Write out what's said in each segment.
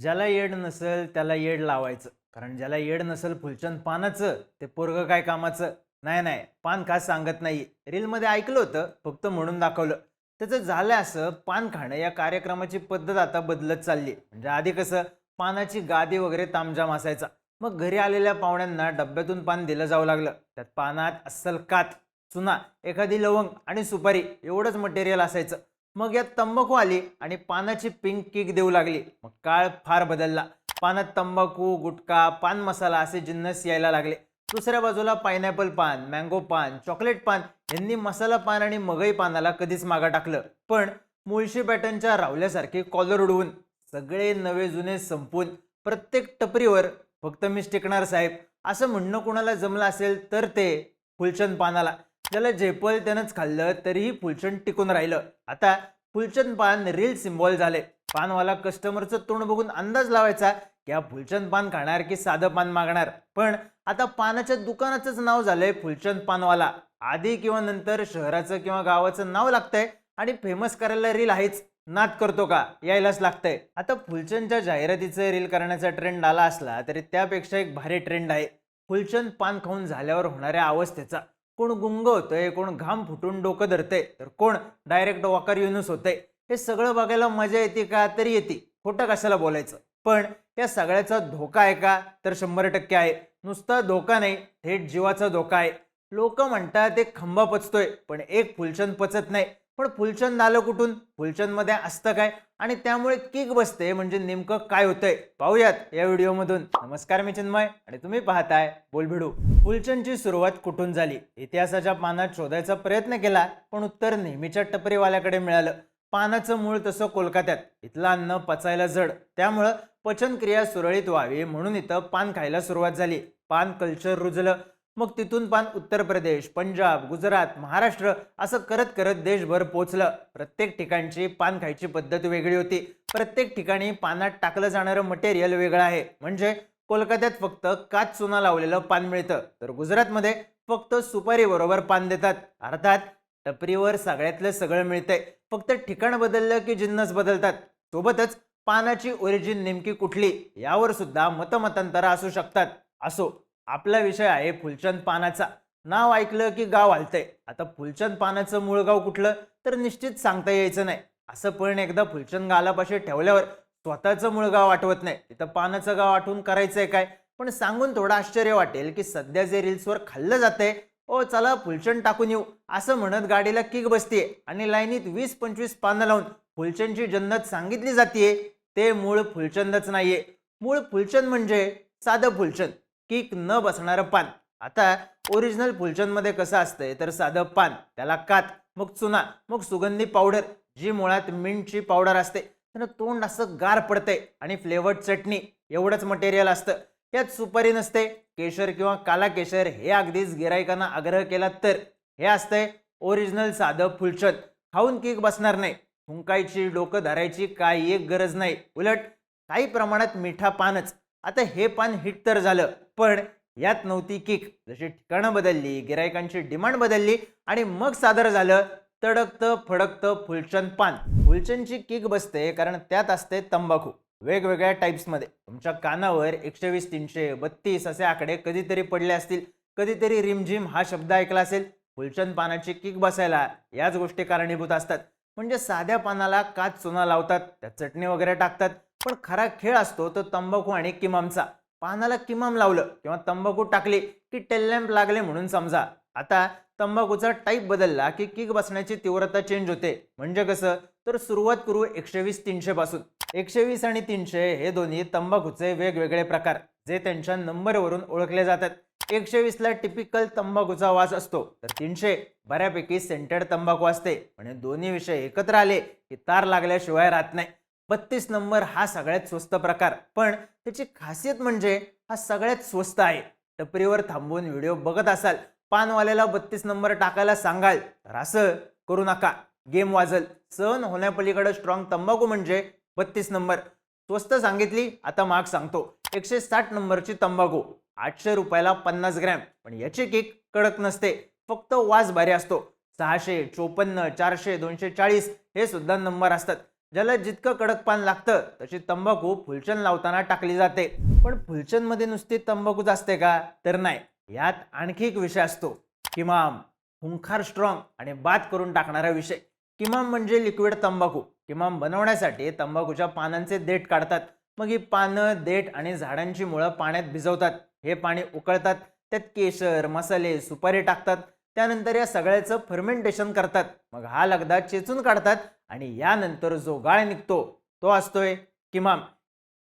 ज्याला येड नसेल त्याला येड लावायचं. कारण ज्याला येड नसेल फुलचंद पानाचं ते पोरग काय कामाचं? नाही नाही. पान खास सांगत नाही रीलमध्ये ऐकलं होतं फक्त म्हणून दाखवलं. त्याचं झालं असं पान खाणं या कार्यक्रमाची पद्धत आता बदलत चालली म्हणजे आधी कसं पानाची गादी वगैरे तामजाम असायचा. मग घरी आलेल्या पाहुण्यांना डब्यातून पान दिलं जावं लागलं. त्यात पानात अस्सल कात चुना एखादी लवंग आणि सुपारी एवढंच मटेरियल असायचं. मग यात तंबाखू आली आणि पानाची पिंक किक देऊ लागली. मग काळ फार बदलला. पानात तंबाखू गुटखा पान मसाला असे जिन्नस यायला लागले. दुसऱ्या बाजूला पायनॅपल पान मँगो पान चॉकलेट पान यांनी मसाला पान आणि मगई पानाला कधीच मागा टाकलं. पण मुळशी पॅटर्नच्या रावल्यासारखे कॉलर उडवून सगळे नवे जुने संपून प्रत्येक टपरीवर फक्त मीच टिकणार साहेब. असं म्हणणं कोणाला जमलं असेल तर ते फुलचंद पानाला. ज्याला झेपल त्यानंच खाल्लं तरीही फुलचंद टिकून राहिलं. आता फुलचंद पान रील सिम्बॉल झाले. पानवाला कस्टमरचं तोंड बघून अंदाज लावायचा की हा फुलचंद पान खाणार की साधं पान मागणार? पण आता पानाच्या दुकानाचंच नाव झालंय फुलचंद पानवाला. आधी किंवा नंतर शहराचं किंवा गावाचं नाव लागतंय आणि फेमस करायला रील आहेच. नाद करतो का? यायलाच लागतंय. आता फुलचंदच्या जाहिरातीचं रील करण्याचा ट्रेंड आला असला तरी त्यापेक्षा एक भारी ट्रेंड आहे. फुलचंद पान खाऊन झाल्यावर होणाऱ्या अवस्थेचा. कोण गुंग कोण घाम फुटून डोकं धरतंय तर कोण डायरेक्ट वॉकर युनस होतंय. हे सगळं बघायला मजा येते का? तरी येते. खोटं कशाला बोलायचं? पण या सगळ्याचा धोका आहे का? तर शंभर टक्के आहे. नुसता धोका नाही थेट जीवाचा धोका आहे. लोक म्हणतात एक खंबा पचतोय. पण एक फुलचंद पचत नाही. पण फुलचंद आलं कुठून? फुलचंदमध्ये असतं काय? आणि त्यामुळे किक बसते म्हणजे नेमकं काय होतंय? पाहूयात या व्हिडिओमधून. नमस्कार मी चिन्मय आणि तुम्ही पाहताय बोलभिडू. फुलचंदची सुरुवात कुठून झाली? इतिहासाच्या पानात शोधायचा प्रयत्न केला पण उत्तर नेहमीच्या टपरीवाल्याकडे मिळालं. पानाचं मूळ तसं कोलकात्यात. इथलं अन्न पचायला जड. त्यामुळं पचनक्रिया सुरळीत व्हावी म्हणून इथं पान खायला सुरुवात झाली. पान कल्चर रुजलं. मग तिथून पान उत्तर प्रदेश पंजाब गुजरात महाराष्ट्र असं करत करत देशभर पोचलं. प्रत्येक ठिकाणची पान खायची पद्धत वेगळी होती. प्रत्येक ठिकाणी पानात टाकलं जाणारं मटेरियल वेगळं आहे. म्हणजे कोलकात्यात फक्त काच चुना लावलेलं पान मिळतं. तर गुजरातमध्ये फक्त सुपारी बरोबर पान देतात. अर्थात टपरीवर सगळ्यातलं सगळं मिळतंय. फक्त ठिकाण बदललं की जिन्नस बदलतात. सोबतच पानाची ओरिजिन नेमकी कुठली? यावर सुद्धा मतमतांतर असू शकतात. असो. आपला विषय आहे फुलचंद पानाचा नाव ऐकलं की गाव हलतंय आता फुलचंद पानाचं मूळ गाव कुठलं? तर निश्चित सांगता यायचं नाही. असं पण एकदा फुलचंद गालापाशी ठेवल्यावर स्वतःचं मूळ गाव आठवत नाही. तिथं पानाचं गाव आठवून करायचंय काय? पण सांगून थोडं आश्चर्य वाटेल की सध्या जे रील्सवर खाल्लं जाते ओ चला फुलचंद टाकून येऊ. असं म्हणत गाडीला किक बसतीये आणि लाईनीत वीस पंचवीस पानं लावून फुलचंदची जन्नत सांगितली जाते ते मूळ फुलचंदच नाहीये. मूळ फुलचंद म्हणजे साधं फुलचंद. किक न बसणारं पान. आता ओरिजिनल फुलचंदमध्ये कसं असतंय तर साधं पान त्याला कात मग चुना मग सुगंधी पावडर जी मुळात मिंटची पावडर असते त्यानं तोंड असं गार पडतंय आणि फ्लेवर्ड चटणी एवढंच मटेरियल असतं. यात सुपारी नसते केशर किंवा काला केशर हे अगदीच गिरायकांना आग्रह केला तर. हे असतंय ओरिजिनल साधं फुलचंद. खाऊन किक बसणार नाही. फुंकायची डोकं धरायची काही एक गरज नाही. उलट काही प्रमाणात मिठा पानच. आता हे पान हिट तर झालं पण यात नव्हती किक. जशी ठिकाणं बदलली गिरायकांची डिमांड बदलली आणि मग सादर झालं तडकतं फडकतं फुलचंद पान. फुलचंदची किक बसते कारण त्यात असते तंबाखू. वेगवेगळ्या टाईप्समध्ये. तुमच्या कानावर एकशे वीस तीनशे बत्तीस असे आकडे कधीतरी पडले असतील. कधीतरी रिमझिम हा शब्द ऐकला असेल. फुलचंद पानाची किक बसायला याच गोष्टी कारणीभूत असतात. म्हणजे साध्या पानाला काच चुना लावतात त्यात चटणी वगैरे टाकतात. पण खरा खेळ असतो तो तंबाखू आणि किमामचा. पानाला किमाम लावलं किंवा तंबाखू टाकले की टेललॅम्प लागले म्हणून समजा. आता तंबाखूचा टाईप बदलला की किक बसण्याची तीव्रता चेंज होते. म्हणजे कसं? तर सुरुवात करू एकशे वीस तीनशे पासून. एकशे वीस आणि तीनशे हे दोन्ही तंबाखूचे वेगवेगळे प्रकार जे त्यांच्या नंबरवरून ओळखले जातात. एकशे वीसला टिपिकल तंबाखूचा वास असतो. तर तीनशे बऱ्यापैकी सेंटेड तंबाखू असते. म्हणजे दोन्ही विषय एकत्र आले की तार लागल्याशिवाय राहत नाही. बत्तीस नंबर हा सगळ्यात स्वस्त प्रकार. पण त्याची खासियत म्हणजे हा सगळ्यात स्वस्त आहे. टपरीवर थांबून व्हिडिओ बघत असाल पानवाल्याला बत्तीस नंबर टाकायला सांगाल तर असं करू नका. गेम वाजल. सहन होण्यापलीकडे स्ट्रॉंग तंबाखू म्हणजे बत्तीस नंबर. स्वस्त सांगितली आता माग सांगतो. एकशे साठ नंबरची तंबाखू. आठशे रुपयाला पन्नास ग्रॅम. पण याची केक कडक नसते. फक्त वास भारी असतो. सहाशे चोपन्न चारशे दोनशे चाळीस हे सुद्धा नंबर असतात. ज्याला जितकं कडक पान लागतं तशी तंबाखू फुलचंद लावताना टाकली जाते. पण फुलचंदमध्ये नुसती तंबाखूच असते का? तर नाही. यात आणखी एक विषय असतो. किमाम हुंखार स्ट्रॉंग आणि बाद करून टाकणारा विषय. किमाम म्हणजे लिक्विड तंबाखू. किमाम बनवण्यासाठी तंबाखूच्या पानांचे देठ काढतात. मग ही पानं देठ आणि झाडांची मुळं पाण्यात भिजवतात. हे पाणी उकळतात. त्यात केशर मसाले सुपारी टाकतात. त्यानंतर या सगळ्याचं फर्मेंटेशन करतात. मग हा लगदा चेचून काढतात. आणि यानंतर जो गाळ निघतो तो असतोय किमाम.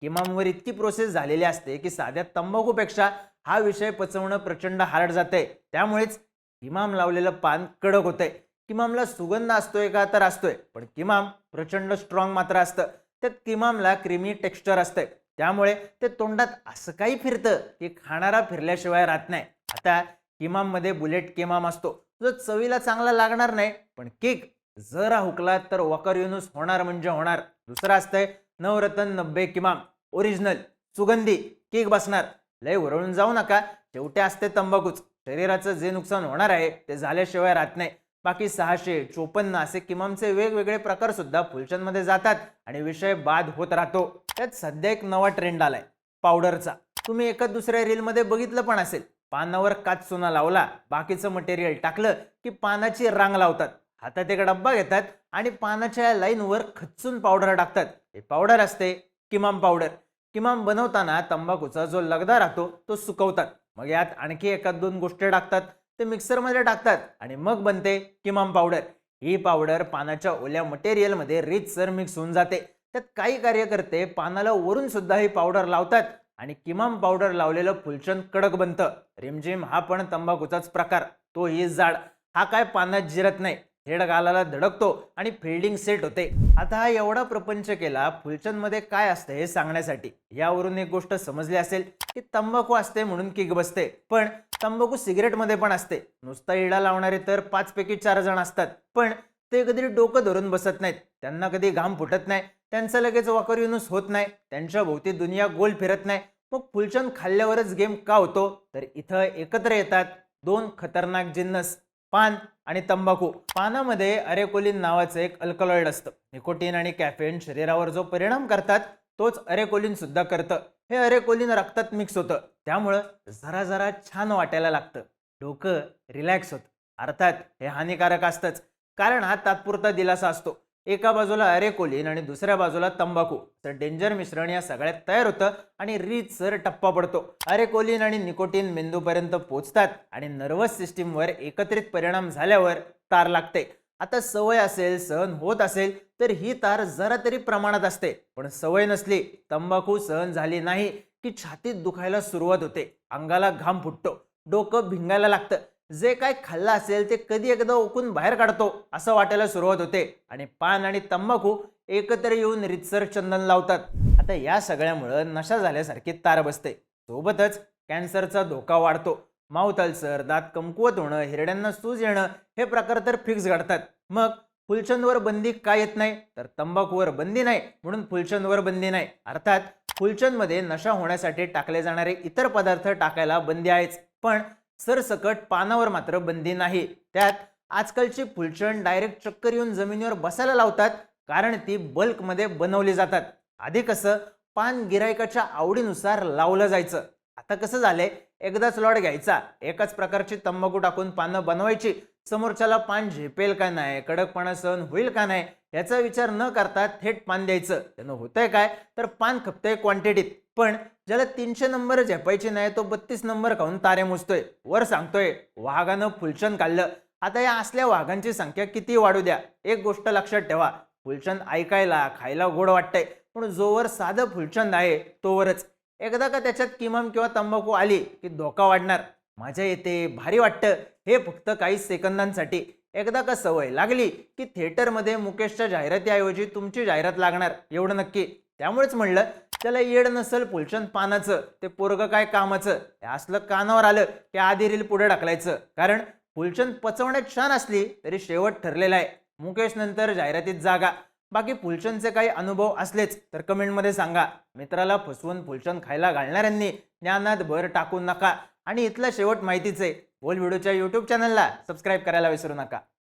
किमामवर इतकी प्रोसेस झालेली असते की साध्या तंबाखूपेक्षा हा विषय पचवणं प्रचंड हार्ड जाते त्यामुळेच किमाम लावलेलं पान कडक होतंय. किमामला सुगंध असतोय का तर असतोय पण किमाम प्रचंड स्ट्रॉंग मात्र असतं. त्यात किमामला क्रिमी टेक्स्चर असतंय. त्यामुळे ते तोंडात असं काही फिरतं की खाणारा फिरल्याशिवाय राहत नाही. आता किमाममध्ये बुलेट किमाम असतो. जो चवीला चांगला लागणार नाही पण केक जरा हुकला तर वकर युनुस होणार म्हणजे होणार. दुसरं असतंय नवरत्न नब्बे किमाम ओरिजिनल सुगंधी केक बसणार. लय उरळून जाऊ नका शेवटी असते तंबाखूच. शरीराचं जे नुकसान होणार आहे ते झाल्याशिवाय राहत नाही. बाकी सहाशे चोपन्न असे किमामचे वेगवेगळे प्रकार सुद्धा फुलचंदमध्ये जातात आणि विषय बाद होत राहतो. त्यात सध्या एक नवा ट्रेंड आलाय पावडरचा तुम्ही एका दुसऱ्या रीलमध्ये बघितलं पण असेल पानावर काच चुना लावला बाकीचं मटेरियल टाकलं की पानाची रांग लावतात. हातात एक डब्बा घेतात आणि पानाच्या लाईनवर खच्चून पावडर टाकतात. हे पावडर असते किमाम पावडर. किमाम बनवताना तंबाखूचा जो लगदा राहतो तो सुकवतात. मग यात आणखी एखाद दोन गोष्टी टाकतात. ते मिक्सरमध्ये टाकतात आणि मग बनते किमाम पावडर. ही पावडर पानाच्या ओल्या मटेरियलमध्ये रीतसर मिक्स होऊन जाते. त्यात काही कार्यकर्ते पानाला वरून सुद्धा ही पावडर लावतात आणि किमाम पावडर लावलेलं फुलचंद कडक बनतं. रिमझिम हा पण तंबाखूचाच प्रकार. तो ही जाड. हा काय पानात जिरत नाही. हेडगालाला धडकतो आणि फिल्डिंग सेट होते. आता हा एवढा प्रपंच केला फुलचंदमध्ये काय असतं हे सांगण्यासाठी? यावरून एक गोष्ट समजली असेल की तंबाखू असते म्हणून किक बसते. पण तंबाखू सिगरेटमध्ये पण असते. नुसता इडा लावणारे तर पाच पैकी चार जण असतात. पण ते कधी डोकं धरून बसत नाहीत. त्यांना कधी घाम फुटत नाही. त्यांचं लगेच वाकर युनुस होत नाही. त्यांच्या भोवती दुनिया गोल फिरत नाही. मग फुलचंद खाल्ल्यावरच गेम का होतो? तर इथं एकत्र येतात दोन खतरनाक जिन्नस. पान आणि तंबाखू. पानामध्ये अरेकोलिन नावाचं एक अल्कलॉइड असतं. निकोटीन आणि कॅफेन शरीरावर जो परिणाम करतात तोच अरेकोलिन सुद्धा करतं. हे अरेकोलिन रक्तात मिक्स होतं. त्यामुळं जरा जरा छान वाटायला लागतं. डोकं रिलॅक्स होतं. अर्थात हे हानिकारक असतंच. कारण हा तात्पुरता दिलासा असतो. एका बाजूला अरेकोलिन आणि दुसऱ्या बाजूला तंबाखू. तर डेंजर मिश्रण या सगळ्यात तयार होतं आणि रीतसर टप्पा पडतो. अरेकोलिन आणि निकोटीन मेंदूपर्यंत पोचतात आणि नर्वस सिस्टीमवर एकत्रित परिणाम झाल्यावर तार लागते. आता सवय असेल सहन होत असेल तर ही तार जरा तरी प्रमाणात असते. पण सवय नसली तंबाखू सहन झाली नाही की छातीत दुखायला सुरुवात होते. अंगाला घाम फुटतो. डोकं भिंगायला लागतं. जे काय खाल्लं असेल ते कधी एकदा ओकून बाहेर काढतो असं वाटायला सुरुवात होते. आणि पान आणि तंबाखू एकत्र येऊन रितसर चंदन लावतात. आता या सगळ्यामुळं नशा झाल्यासारखी तार बसते. सोबतच कॅन्सरचा धोका वाढतो. माउथ अल्सर दात कमकुवत होणं हिरड्यांना सूज येणं हे प्रकार तर फिक्स घडतात. मग फुलचंदवर बंदी का येत नाही? तर तंबाखूवर बंदी नाही म्हणून फुलचंदवर बंदी नाही. अर्थात फुलचंदमध्ये नशा होण्यासाठी टाकले जाणारे इतर पदार्थ टाकायला बंदी आहेच. पण सरसकट पानावर मात्र बंदी नाही. त्यात आजकालची फुलचण डायरेक्ट चक्कर येऊन जमिनीवर बसायला लावतात कारण ती बल्कमध्ये बनवली जातात. आधी कसं पान गिरायकाच्या आवडीनुसार लावलं जायचं. आता कसं झालंय एकदाच लॉट घ्यायचा. एकाच प्रकारची तंबाखू टाकून पानं बनवायची. समोरच्याला पान झेपेल का नाही कडकपणा सहन होईल का नाही याचा विचार न करता थेट पान द्यायचं. त्यानं होतंय काय? तर पान खपतंय क्वांटिटीत पण ज्याला तीनशे नंबर झेपायचे नाही तो बत्तीस नंबर खाऊन तारे मोजतोय. वर सांगतोय वाघानं फुलशन काढलं. आता या असल्या वाघांची संख्या किती वाढू द्या? एक गोष्ट लक्षात ठेवा फुलचंद ऐकायला खायला गोड वाटतंय. पण जोवर साधं फुलचंद आहे तोवरच एकदा का त्याच्यात किमान किंवा तंबाखू आली की धोका वाढणार. माझ्या येते भारी वाटतं. हे फक्त काही सेकंदांसाठी. एकदा का सवय लागली की थिएटरमध्ये मुकेशच्या जाहिरातीऐवजी तुमची जाहिरात लागणार एवढं नक्की. त्यामुळेच म्हणलं त्याला येड नसल फुलचंद पानाचं ते पोरग काय कामाचं? हे असलं कानावर आलं की आधी रील पुढे ढकलायचं. कारण फुलचंद पचवण्यात छान असली तरी शेवट ठरलेला आहे. मुकेश नंतर जाहिरातीत जागा. बाकी फुलचंदचे काही अनुभव असलेच तर कमेंटमध्ये सांगा. मित्राला फसवून फुलचंद खायला घालणाऱ्यांनी ज्ञानात भर टाकू नका. आणि इथला शेवट माहितीच आहे. बोल व्हिडिओच्या यूट्यूब चॅनलला सबस्क्राईब करायला विसरू नका.